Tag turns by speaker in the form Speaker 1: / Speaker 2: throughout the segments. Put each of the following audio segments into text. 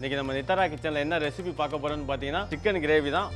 Speaker 1: இன்னைக்கு நம்ம நித்தரா கிச்சனில் என்ன ரெசிபி பார்க்க போறோம்னு பார்த்தீங்கன்னா சிக்கன் கிரேவி தான்.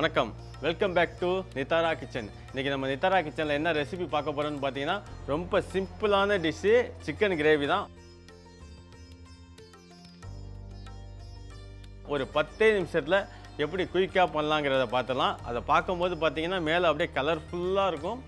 Speaker 1: வணக்கம். Welcome back to Nithara kitchen இன்றைக்கி நம்ம நிதாரா கிச்சனில் என்ன ரெசிபி பார்க்க போகிறோம்னு பார்த்தீங்கன்னா ரொம்ப சிம்பிளான டிஷ்ஷு சிக்கன் கிரேவி தான். ஒரு பத்தே நிமிஷத்தில் எப்படி குயிக்காக பண்ணலாங்கிறத பார்த்துலாம் அதை பார்க்கும்போது பார்த்தீங்கன்னா மேலே அப்படியே கலர்ஃபுல்லாக இருக்கும்.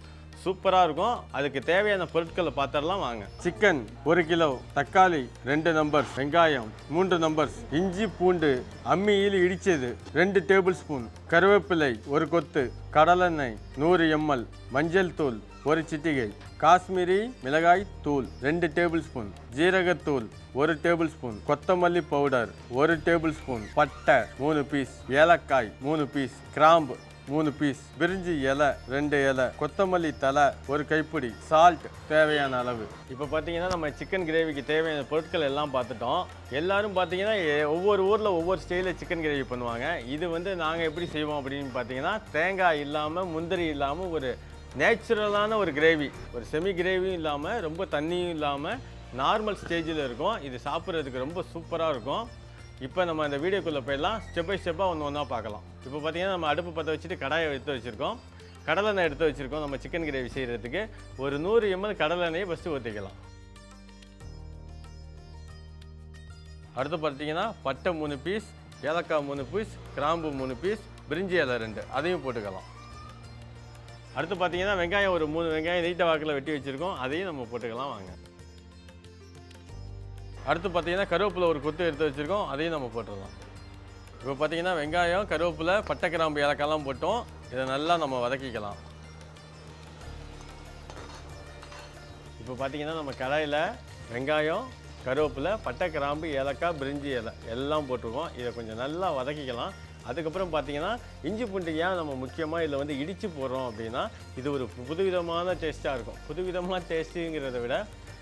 Speaker 1: சூப்பராக இருக்கும். அதுக்கு தேவையான பொருட்களை பார்த்துடலாம் வாங்க. சிக்கன் ஒரு கிலோ. தக்காளி ரெண்டு நம்பர்ஸ் வெங்காயம் மூன்று நம்பர்ஸ் இஞ்சி பூண்டு. அம்மியில் இடித்தது ரெண்டு டேபிள் ஸ்பூன் கருவேப்பிலை ஒரு கொத்து. கடலெண்ணெய் நூறு எம்எல். மஞ்சள் தூள் ஒரு சிட்டிகை. காஷ்மீரி மிளகாய் தூள் ரெண்டு டேபிள் ஸ்பூன் ஜீரகத்தூள் ஒரு டேபிள் ஸ்பூன் கொத்தமல்லி பவுடர் ஒரு டேபிள் ஸ்பூன் பட்டை மூணு பீஸ் ஏலக்காய் மூணு பீஸ் கிராம்பு மூணு பீஸ். பிரிஞ்சி இலை ரெண்டு இலை கொத்தமல்லி தலை ஒரு கைப்பிடி. சால்ட் தேவையான அளவு. இப்போ பார்த்தீங்கன்னா நம்ம சிக்கன் கிரேவிக்கு தேவையான பொருட்கள் எல்லாம் பார்த்துட்டோம் எல்லாரும் பார்த்தீங்கன்னா எ- ஒவ்வொரு ஊரில் ஒவ்வொரு ஸ்டைலில் சிக்கன் கிரேவி பண்ணுவாங்க. இது வந்து நாங்கள் எப்படி செய்வோம் அப்படின்னு பார்த்தீங்கன்னா தேங்காய் இல்லாமல் முந்திரி இல்லாமல் ஒரு நேச்சுரலான ஒரு கிரேவி ஒரு செமி கிரேவியும் இல்லாமல் ரொம்ப தண்ணியும் இல்லாமல் நார்மல் ஸ்டேஜில் இருக்கும். இது சாப்பிட்றதுக்கு ரொம்ப சூப்பராக இருக்கும். இப்போ நம்ம இந்த வீடியோக்குள்ளே போயிடலாம். ஸ்டெப் பை ஸ்டெப்பாக ஒன்று ஒன்றா பார்க்கலாம். இப்போ பார்த்தீங்கன்னா நம்ம அடுப்பு பற்ற வச்சுட்டு கடாயை எடுத்து வச்சுருக்கோம். கடலெண்ணெய் எடுத்து வச்சுருக்கோம் நம்ம சிக்கன் கிரேவி செய்கிறதுக்கு ஒரு நூறு எம்எல் கடலெண்ணெயை ஃபஸ்ட்டு ஊற்றிக்கலாம். அடுத்து பார்த்தீங்கன்னா பட்டை மூணு பீஸ் ஏலக்காய் மூணு பீஸ் கிராம்பு மூணு பீஸ் பிரிஞ்சி இலை ரெண்டு. அதையும் போட்டுக்கலாம். அடுத்து பார்த்தீங்கன்னா வெங்காயம் ஒரு மூணு வெங்காயம் நீட்டை வாக்கில் வெட்டி வச்சுருக்கோம். அதையும் நம்ம போட்டுக்கலாம் வாங்க. அடுத்து பார்த்தீங்கன்னா கருவேப்பிலை ஒரு கொத்து எடுத்து வச்சுருக்கோம் அதையும் நம்ம போட்டுடலாம். இப்போ பார்த்தீங்கன்னா வெங்காயம் கருவேப்பிலை பட்டை கிராம்பு ஏலக்காய்லாம் போட்டோம். இதை நல்லா நம்ம வதக்கிக்கலாம். இப்போ பார்த்தீங்கன்னா நம்ம கடாயில் வெங்காயம் கருவேப்பிலை பட்டை கிராம்பு ஏலக்காய் பிரிஞ்சி இலை எல்லாம் போட்டிருக்கோம். இதை கொஞ்சம் நல்லா வதக்கிக்கலாம். அதுக்கப்புறம் பார்த்தீங்கன்னா இஞ்சி பூண்டு ஏன் நம்ம முக்கியமாக இதில் வந்து இடித்து போடுறோம் அப்படின்னா இது ஒரு புதுவிதமான டேஸ்ட்டாக இருக்கும். புதுவிதமான டேஸ்ட்டுங்கிறத விட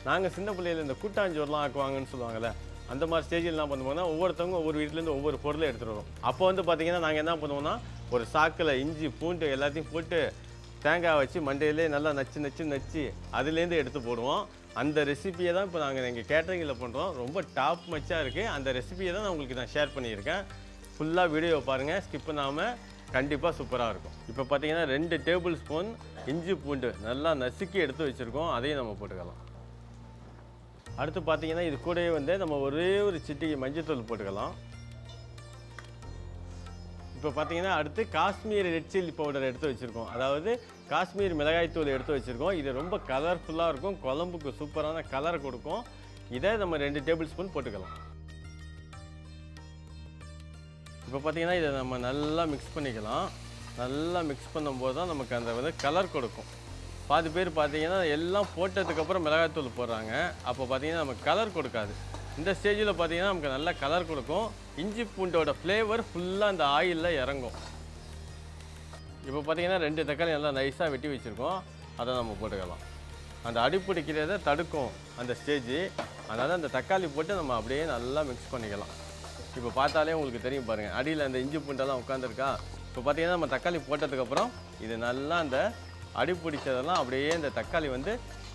Speaker 1: நாங்கள் சின்ன பிள்ளையில இந்த கூட்டாஞ்சோறுலாம் ஆக்குவாங்கன்னு சொல்லுவாங்கள்ல அந்த மாதிரி ஸ்டேஜில்லாம் பண்ணுவோம்னா ஒவ்வொருத்தவங்க ஒவ்வொரு வீட்டிலேருந்து ஒவ்வொரு பொருளை எடுத்துகிட்டு வரும் அப்போ வந்து பார்த்தீங்கன்னா நாங்கள் என்ன பண்ணுவோம்னா ஒரு சாக்கில் இஞ்சி பூண்டு எல்லாத்தையும் போட்டு தேங்காய் வச்சு மண்டையிலே நல்லா நச்சு நச்சு நச்சு அதுலேருந்து எடுத்து போடுவோம். அந்த ரெசிபியை தான் இப்போ நாங்கள் எங்கள் கேட்டரிங்கில் பண்ணுறோம் ரொம்ப டாப் மச்சாக இருக்குது அந்த ரெசிபியை தான் நான் உங்களுக்கு நான் ஷேர் பண்ணியிருக்கேன். ஃபுல்லாக வீடியோ பாருங்கள் ஸ்கிப் பண்ணாமல் கண்டிப்பாக சூப்பராக இருக்கும். இப்போ பார்த்தீங்கன்னா ரெண்டு டேபிள் ஸ்பூன் இஞ்சி பூண்டு நல்லா நசுக்கி எடுத்து வச்சுருக்கோம். அதையும் நம்ம போட்டுக்கலாம். அடுத்து பார்த்தீங்கன்னா இது கூடவே வந்து நம்ம ஒரே ஒரு சிட்டிகை மஞ்சத்தூள் போட்டுக்கலாம். இப்போ பார்த்தீங்கன்னா அடுத்து காஷ்மீர் ரெட் சில்லி பவுடர் எடுத்து வச்சுருக்கோம். அதாவது காஷ்மீர் மிளகாய்த்தூள் எடுத்து வச்சுருக்கோம். இது ரொம்ப கலர்ஃபுல்லாக இருக்கும். குழம்புக்கு சூப்பரான கலர் கொடுக்கும். இதை நம்ம ரெண்டு டேபிள் ஸ்பூன் போட்டுக்கலாம். இப்போ பார்த்தீங்கன்னா இதை நம்ம நல்லா மிக்ஸ் பண்ணிக்கலாம். நல்லா மிக்ஸ் பண்ணும்போது தான் நமக்கு அந்த வந்து கலர் கொடுக்கும். பாதி பேர் பார்த்தீங்கன்னா எல்லாம் போட்டதுக்கப்புறம் மிளகாய்த்தூள் போடுறாங்க. அப்போ பார்த்தீங்கன்னா நமக்கு கலர் கொடுக்காது. இந்த ஸ்டேஜில் பார்த்தீங்கன்னா நமக்கு நல்லா கலர் கொடுக்கும். இஞ்சி பூண்டோட ஃப்ளேவர் ஃபுல்லாக அந்த ஆயிலில் இறங்கும். இப்போ பார்த்தீங்கன்னா ரெண்டு தக்காளி நல்லா நைஸாக வெட்டி வச்சுருக்கோம். அதை நம்ம போட்டுக்கலாம். அந்த அடிப்பிடிக்கிறத தடுக்கும் அந்த ஸ்டேஜ் அதனால் அந்த தக்காளி போட்டு நம்ம அப்படியே நல்லா மிக்ஸ் பண்ணிக்கலாம். இப்போ பார்த்தாலே உங்களுக்கு தெரியும் பாருங்கள் அடியில் அந்த இஞ்சி பூண்டெல்லாம் உட்காந்துருக்கா இப்போ பார்த்தீங்கன்னா நம்ம தக்காளி போட்டதுக்கப்புறம் இது நல்லா அந்த அடி பிடிச்சதெல்லாம் அப்படியே இந்த தக்காளி வந்து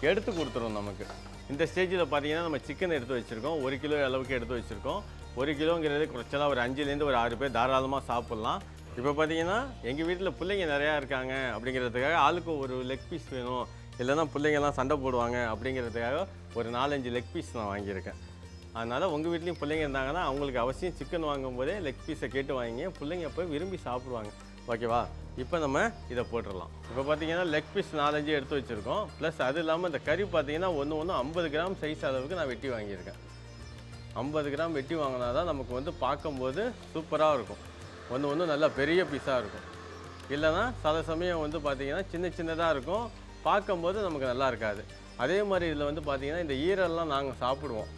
Speaker 1: எடுத்து கொடுத்துரும் நமக்கு. இந்த ஸ்டேஜில் பார்த்தீங்கன்னா நம்ம சிக்கன் எடுத்து வச்சுருக்கோம். ஒரு கிலோ அளவுக்கு எடுத்து வச்சுருக்கோம். ஒரு கிலோங்கிறது குறைச்சலாக ஒரு அஞ்சுலேருந்து ஒரு ஆறு பேர் தாராளமாக சாப்பிட்லாம். இப்போ பார்த்தீங்கன்னா எங்கள் வீட்டில் பிள்ளைங்க நிறையா இருக்காங்க அப்படிங்கிறதுக்காக ஆளுக்கு ஒரு லெக் பீஸ் வேணும். இல்லைன்னா பிள்ளைங்கெல்லாம் சண்டை போடுவாங்க அப்படிங்கிறதுக்காக ஒரு நாலஞ்சு லெக் பீஸ் நான் வாங்கியிருக்கேன். அதனால் உங்கள் வீட்லேயும் பிள்ளைங்க இருந்தாங்கன்னா அவங்களுக்கு அவசியம் சிக்கன் வாங்கும்போதே லெக் பீஸை கேட்டு வாங்கி பிள்ளைங்க போய் விரும்பி சாப்பிடுவாங்க. ஓகேவா? இப்போ நம்ம இதை போட்டுடலாம். இப்போ பார்த்தீங்கன்னா லெக் பீஸ் நாலஞ்சு எடுத்து வச்சுருக்கோம். ப்ளஸ் அது இல்லாமல் இந்த கறி பார்த்தீங்கன்னா ஒன்று ஒன்று ஐம்பது கிராம் சைஸ் அளவுக்கு நான் வெட்டி வாங்கியிருக்கேன். ஐம்பது கிராம் வெட்டி வாங்கினா தான் நமக்கு வந்து பார்க்கும்போது சூப்பராக இருக்கும். ஒன்று ஒன்று நல்லா பெரிய பீஸாக இருக்கும். இல்லைன்னா சில சமயம் வந்து பார்த்தீங்கன்னா சின்ன சின்னதாக இருக்கும். பார்க்கும்போது நமக்கு நல்லா இருக்காது. அதே மாதிரி இதில் வந்து பார்த்தீங்கன்னா இந்த ஈரல்லாம் நாங்கள் சாப்பிடுவோம்.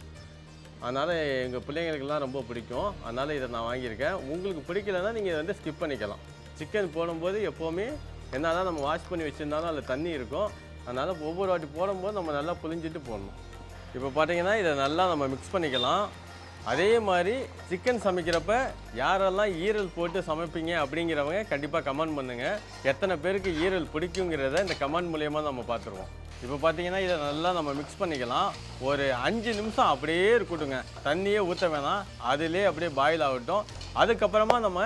Speaker 1: அதனால் எங்கள் பிள்ளைங்களுக்கெல்லாம் ரொம்ப பிடிக்கும். அதனால் இதை நான் வாங்கியிருக்கேன். உங்களுக்கு பிடிக்கலன்னா நீங்கள் இதை வந்து ஸ்கிப் பண்ணிக்கலாம். சிக்கன் போடும்போது எப்போவுமே என்ன தான் நம்ம வாஷ் பண்ணி வச்சுருந்தாலும் அதில் தண்ணி இருக்கும். அதனால் ஒவ்வொரு வாட்டி போடும்போது நம்ம நல்லா புளிஞ்சிட்டு போடணும். இப்போ பார்த்தீங்கன்னா இதை நல்லா நம்ம மிக்ஸ் பண்ணிக்கலாம். அதே மாதிரி சிக்கன் சமைக்கிறப்ப யாரெல்லாம் ஈரல் போட்டு சமைப்பீங்க அப்படிங்கிறவங்க கண்டிப்பாக கமெண்ட் பண்ணுங்கள் எத்தனை பேருக்கு ஈரல் பிடிக்குங்கிறத இந்த கமெண்ட் மூலியமாக நம்ம பார்த்துருவோம் இப்போ பார்த்தீங்கன்னா இதை நல்லா நம்ம மிக்ஸ் பண்ணிக்கலாம். ஒரு அஞ்சு நிமிஷம் அப்படியே இருக்கட்டுங்க. தண்ணியே ஊற்ற வேணாம். அதிலே அப்படியே பாயில் ஆகட்டும். அதுக்கப்புறமா நம்ம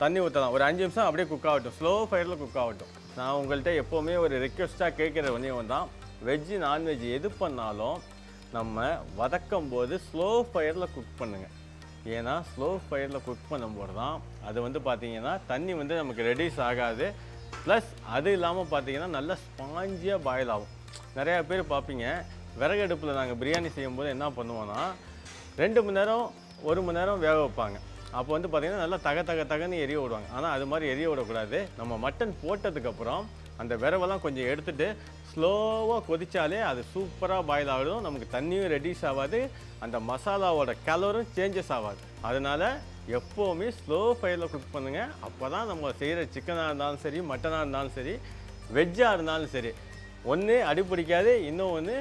Speaker 1: தண்ணி ஊற்றலாம் ஒரு அஞ்சு நிமிஷம் அப்படியே குக் ஆகட்டும். ஸ்லோ ஃபயரில் குக் ஆகட்டும். நான் உங்கள்கிட்ட எப்போவுமே ஒரு ரெக்வெஸ்ட்டாக கேட்குற ஒன்றையும் தான். வெஜ்ஜு நான்வெஜ் எது பண்ணாலும் நம்ம வதக்கும் போது ஸ்லோ ஃபயரில் குக் பண்ணுங்கள் ஏன்னா ஸ்லோ ஃபயரில் குக் பண்ணும்போது தான் அது வந்து பார்த்திங்கன்னா தண்ணி வந்து நமக்கு ரெடியூஸ் ஆகாது. ப்ளஸ் அது இல்லாமல் பார்த்தீங்கன்னா நல்லா ஸ்பாஞ்சியாக பாயில் ஆகும். நிறையா பேர் பார்ப்பீங்க விறகு அடுப்பில் நாங்கள் பிரியாணி செய்யும்போது என்ன பண்ணுவோன்னா ரெண்டு மணி நேரம் ஒரு மணி நேரம் வேக வைப்பாங்க. அப்போ வந்து பார்த்திங்கன்னா நல்லா தக தக தகன்னு எரிய விடுவாங்க. ஆனால் அது மாதிரி எரிய விடக்கூடாது. நம்ம மட்டன் போட்டதுக்கப்புறம் அந்த விரவெல்லாம் கொஞ்சம் எடுத்துகிட்டு ஸ்லோவாக கொதித்தாலே அது சூப்பராக பாயில் ஆகிடும். நமக்கு தண்ணியும் ரெடியூஸ் ஆகாது. அந்த மசாலாவோட கலரும் சேஞ்சஸ் ஆகாது. அதனால் எப்போவுமே ஸ்லோ ஃபயரில் குக் பண்ணுங்கள் அப்போ தான் நம்ம செய்கிற சிக்கனாக இருந்தாலும் சரி மட்டனாக இருந்தாலும் சரி வெஜ்ஜாக இருந்தாலும் சரி ஒன்று அடிப்பிடிக்காது இன்னும் ஒன்று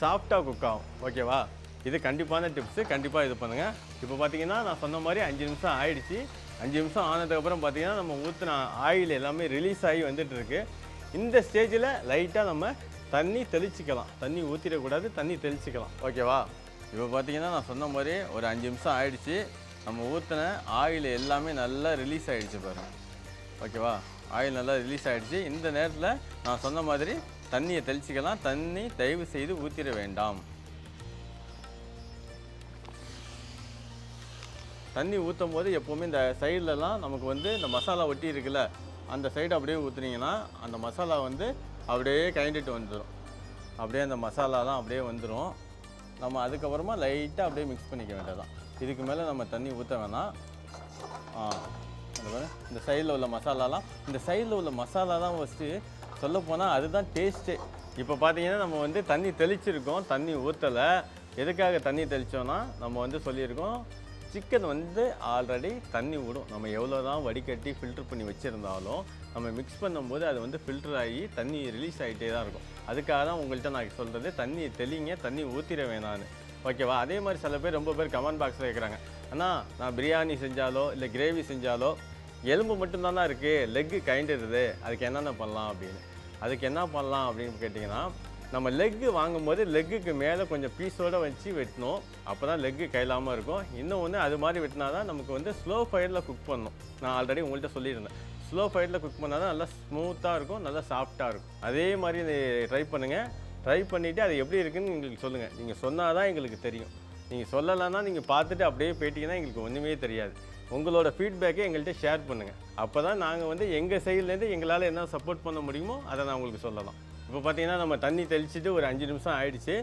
Speaker 1: சாஃப்டாக குக் ஆகும். ஓகேவா இது கண்டிப்பான டிப்ஸு கண்டிப்பாக இது பண்ணுங்கள் இப்போ பார்த்தீங்கன்னா நான் சொன்ன மாதிரி அஞ்சு நிமிஷம் ஆயிடுச்சு. அஞ்சு நிமிஷம் ஆனதுக்கப்புறம் பார்த்தீங்கன்னா நம்ம ஊற்றின ஆயில் எல்லாமே ரிலீஸ் ஆகி வந்துட்டுருக்கு. இந்த ஸ்டேஜில் லைட்டாக நம்ம தண்ணி தெளிச்சிக்கலாம். தண்ணி ஊற்றிடக்கூடாது தண்ணி தெளிச்சிக்கலாம். ஓகேவா இப்போ பார்த்தீங்கன்னா நான் சொன்ன மாதிரி ஒரு அஞ்சு நிமிஷம் ஆயிடுச்சு. நம்ம ஊற்றின ஆயில் எல்லாமே நல்லா ரிலீஸ் ஆகிடுச்சு பாருங்க. ஓகேவா ஆயில் நல்லா ரிலீஸ் ஆகிடுச்சு இந்த நேரத்தில் நான் சொன்ன மாதிரி தண்ணியை தெளிச்சிக்கலாம். தண்ணி தயவு செய்து ஊற்றிட வேண்டாம். தண்ணி ஊற்றும் போது எப்போவுமே இந்த சைட்லலாம் நமக்கு வந்து இந்த மசாலா ஒட்டி இருக்குல்ல அந்த சைடு அப்படியே ஊற்றுனீங்கன்னா அந்த மசாலா வந்து அப்படியே கயண்டிட்டு வந்துடும் அப்படியே அந்த மசாலாலாம் அப்படியே வந்துடும் நம்ம அதுக்கப்புறமா லைட்டாக அப்படியே மிக்ஸ் பண்ணிக்க வேண்டியதான் இதுக்கு மேலே நம்ம தண்ணி ஊற்ற வேணாம். இந்த சைடில் உள்ள மசாலாலாம் இந்த சைடில் உள்ள மசாலா தான் ஃபஸ்ட்டு சொல்லப்போனால் அதுதான் டேஸ்ட்டே இப்போ பார்த்தீங்கன்னா நம்ம வந்து தண்ணி தெளிச்சிருக்கோம் தண்ணி ஊற்றலை எதுக்காக தண்ணி தெளித்தோன்னா நம்ம வந்து சொல்லியிருக்கோம் சிக்கன் வந்து ஆல்ரெடி தண்ணி விடும். நம்ம எவ்வளோ தான் வடிகட்டி ஃபில்டர் பண்ணி வச்சுருந்தாலும் நம்ம மிக்ஸ் பண்ணும்போது அது வந்து ஃபில்டர் ஆகி தண்ணி ரிலீஸ் ஆகிட்டே தான் இருக்கும். அதுக்காக தான் உங்கள்கிட்ட நான் சொல்கிறது தண்ணி தெளிங்க தண்ணி ஊற்றிட வேணான்னு ஓகேவா அதே மாதிரி சில பேர் ரொம்ப பேர் கமெண்ட் பாக்ஸில் கேட்குறாங்க அண்ணா நான் பிரியாணி செஞ்சாலோ இல்லை கிரேவி செஞ்சாலோ எலும்பு மட்டும்தானா இருக்குது லெக்கு கைண்டுடுது அதுக்கு என்னென்ன பண்ணலாம் அப்படின்னு. அதுக்கு என்ன பண்ணலாம் அப்படின்னு கேட்டிங்கன்னா நம்ம லெக்கு வாங்கும்போது லெக்குக்கு மேலே கொஞ்சம் பீஸோடு வச்சு வெட்டணும் அப்போ தான் லெக்கு கையிலாமல் இருக்கும். இன்னும் ஒன்று அது மாதிரி வெட்டினா தான் நமக்கு வந்து ஸ்லோ ஃபயரில் குக் பண்ணணும் நான் ஆல்ரெடி உங்கள்கிட்ட சொல்லியிருந்தேன். ஸ்லோ ஃபயரில் குக் பண்ணால் தான் நல்லா ஸ்மூத்தாக இருக்கும் நல்லா சாஃப்டாக இருக்கும். அதே மாதிரி ட்ரை பண்ணுங்கள் ட்ரை பண்ணிவிட்டு அது எப்படி இருக்குதுன்னு எங்களுக்கு சொல்லுங்கள் நீங்கள் சொன்னால் தான் எங்களுக்கு தெரியும். நீங்கள் சொல்லலைன்னா நீங்கள் பார்த்துட்டு அப்படியே போயிட்டீங்கன்னா எங்களுக்கு ஒன்றுமே தெரியாது. உங்களோட ஃபீட்பேக்கை எங்கள்கிட்ட ஷேர் பண்ணுங்கள் அப்போ தான் நாங்கள் வந்து எங்கள் சைட்லேருந்து எங்களால் என்ன சப்போர்ட் பண்ண முடியுமோ அதை நான் உங்களுக்கு சொல்லலாம். இப்போ பார்த்தீங்கன்னா நம்ம தண்ணி தெளிச்சுட்டு ஒரு அஞ்சு நிமிஷம் ஆயிடுச்சு.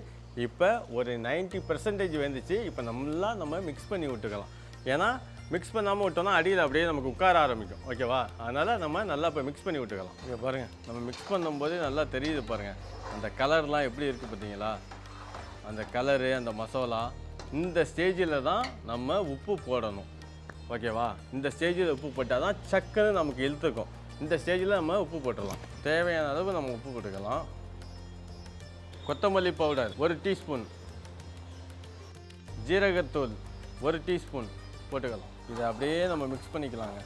Speaker 1: இப்போ ஒரு 90% பர்சன்டேஜ் வந்துச்சு. இப்போ நல்லா நம்ம மிக்ஸ் பண்ணி விட்டுக்கலாம். ஏன்னா மிக்ஸ் பண்ணாமல் விட்டோம்னா அடியில் அப்படியே நமக்கு உட்கார ஆரம்பிக்கும். ஓகேவா? அதனால் நம்ம நல்லா இப்போ மிக்ஸ் பண்ணி விட்டுக்கலாம். இங்கே பாருங்கள் நம்ம மிக்ஸ் பண்ணும்போது நல்லா தெரியுது பாருங்கள் அந்த கலர்லாம் எப்படி இருக்குது பார்த்தீங்களா? அந்த கலரு அந்த மசாலா இந்த ஸ்டேஜில் தான் நம்ம உப்பு போடணும். ஓகேவா? இந்த ஸ்டேஜில் உப்பு போட்டால் தான் சக்குன்னு நமக்கு இழுத்துக்கும் இந்த ஸ்டேஜில் நம்ம உப்பு போட்டுடலாம். தேவையான அளவு நம்ம உப்பு போட்டுக்கலாம். கொத்தமல்லி பவுடர் ஒரு டீஸ்பூன். ஜீரகத்தூள் ஒரு டீஸ்பூன் போட்டுக்கலாம். இதை அப்படியே நம்ம மிக்ஸ் பண்ணிக்கலாங்க.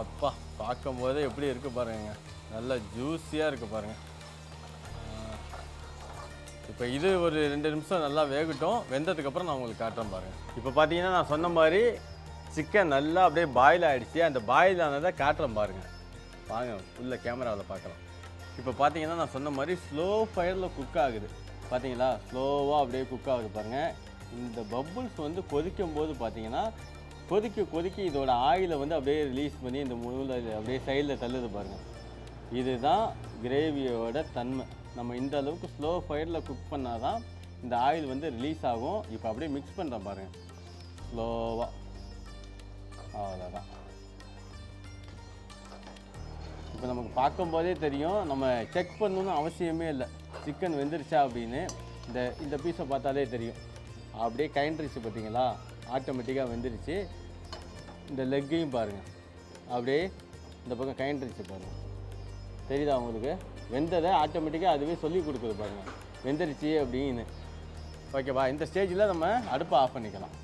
Speaker 1: அப்பா பார்க்கும்போது எப்படி இருக்குது பாருங்க. நல்லா ஜூஸியாக இருக்குது பாருங்கள் இப்போ இது ஒரு ரெண்டு நிமிஷம் நல்லா வேகட்டும். வெந்ததுக்கப்புறம் நான் உங்களுக்கு காட்டுறேன் பாருங்கள் இப்போ பார்த்தீங்கன்னா நான் சொன்ன மாதிரி சிக்கன் நல்லா அப்படியே பாயில் ஆகிடுச்சு அந்த பாயில் ஆனதை காட்டுறேன் பாருங்கள் வாங்க உள்ள கேமராவில் பார்க்கலாம். இப்போ பார்த்தீங்கன்னா நான் சொன்ன மாதிரி ஸ்லோ ஃபயரில் குக் ஆகுது. பார்த்தீங்களா ஸ்லோவாக அப்படியே குக் ஆகுது பாருங்கள் இந்த பப்புள்ஸ் வந்து கொதிக்கும் போது பார்த்தீங்கன்னா கொதிக்க கொதிக்க இதோட ஆயிலை வந்து அப்படியே ரிலீஸ் பண்ணி இந்த முழுல அப்படியே சைடில் தள்ளுது பாருங்கள் இதுதான் கிரேவியோட தன்மை. நம்ம இந்த அளவுக்கு ஸ்லோ ஃபயரில் குக் பண்ணால் தான் இந்த ஆயில் வந்து ரிலீஸ் ஆகும். இப்போ அப்படியே மிக்ஸ் பண்ணுறேன் பாருங்கள் ஸ்லோவாக அவ்வளோதான் இப்போ நமக்கு பார்க்கும்போதே தெரியும். நம்ம செக் பண்ணணும்னு அவசியமே இல்லை. சிக்கன் வெந்துருச்சா அப்படின்னு இந்த இந்த பீஸை பார்த்தாலே தெரியும். அப்படியே கயன்றுச்சு பார்த்தீங்களா? ஆட்டோமேட்டிக்காக வெந்துருச்சு. இந்த லெக்கையும் பாருங்கள் அப்படியே இந்த பக்கம் கயன்றுச்சு பாருங்கள் தெரியுதா உங்களுக்கு? வெந்ததை ஆட்டோமேட்டிக்காக அதுவே சொல்லி கொடுக்குது பாருங்கள் வெந்துருச்சு அப்படின்னு. ஓகேவா இந்த ஸ்டேஜில் நம்ம அடுப்பை ஆஃப் பண்ணிக்கலாம்.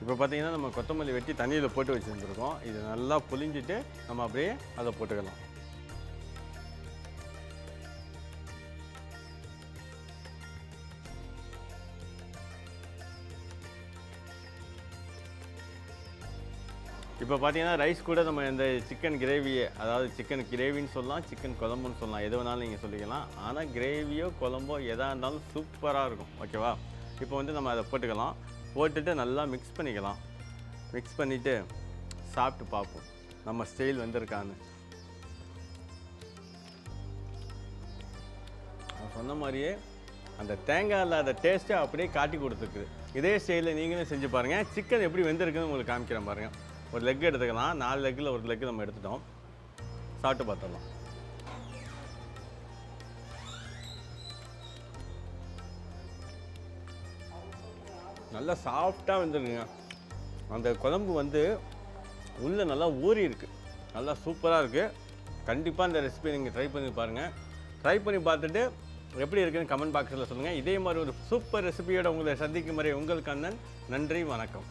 Speaker 1: இப்போ பார்த்தீங்கன்னா நம்ம கொத்தமல்லி வெட்டி தண்ணியில் போட்டு வச்சுருந்துருக்கோம். இது நல்லா புளிஞ்சிட்டு நம்ம அப்படியே அதை போட்டுக்கலாம். இப்போ பார்த்தீங்கன்னா ரைஸ் கூட நம்ம இந்த சிக்கன் கிரேவியை அதாவது சிக்கன் கிரேவின்னு சொல்லலாம் சிக்கன் குழம்புன்னு சொல்லலாம் எது வேணாலும் நீங்கள் சொல்லிக்கலாம். ஆனால் கிரேவியோ குழம்போ எதாக இருந்தாலும் சூப்பராக இருக்கும். ஓகேவா? இப்போ வந்து நம்ம அதை போட்டுக்கலாம். போட்டுட்டு நல்லா மிக்ஸ் பண்ணிக்கலாம். மிக்ஸ் பண்ணிவிட்டு சாப்பிட்டு பார்ப்போம். நம்ம ஸ்டைல் வந்திருக்கான்னு. நான் சொன்ன மாதிரியே அந்த தேங்காய் இல்லாத டேஸ்ட்டை அப்படியே காட்டி கொடுத்துருக்குது. இதே ஸ்டைலில் நீங்களும் செஞ்சு பாருங்கள் சிக்கன் எப்படி வெந்திருக்குன்னு உங்களுக்கு காமிக்கிறேன் பாருங்கள் ஒரு லெக் எடுத்துக்கலாம். நாலு லெக்கில் ஒரு லெக் நம்ம எடுத்துட்டோம். சாப்பிட்டு பார்த்துடலாம். நல்லா சாஃப்டாக வந்துருக்குங்க. அந்த குழம்பு வந்து உள்ளே நல்லா ஊறி இருக்குது நல்லா சூப்பராக இருக்குது கண்டிப்பாக அந்த ரெசிபி நீங்கள் ட்ரை பண்ணி பாருங்கள் ட்ரை பண்ணி பார்த்துட்டு எப்படி இருக்குன்னு கமெண்ட் பாக்ஸில் சொல்லுங்கள் இதே மாதிரி ஒரு சூப்பர் ரெசிபியோட உங்களை சந்திக்கும் வரை உங்கள் கண்ணன். நன்றி வணக்கம்.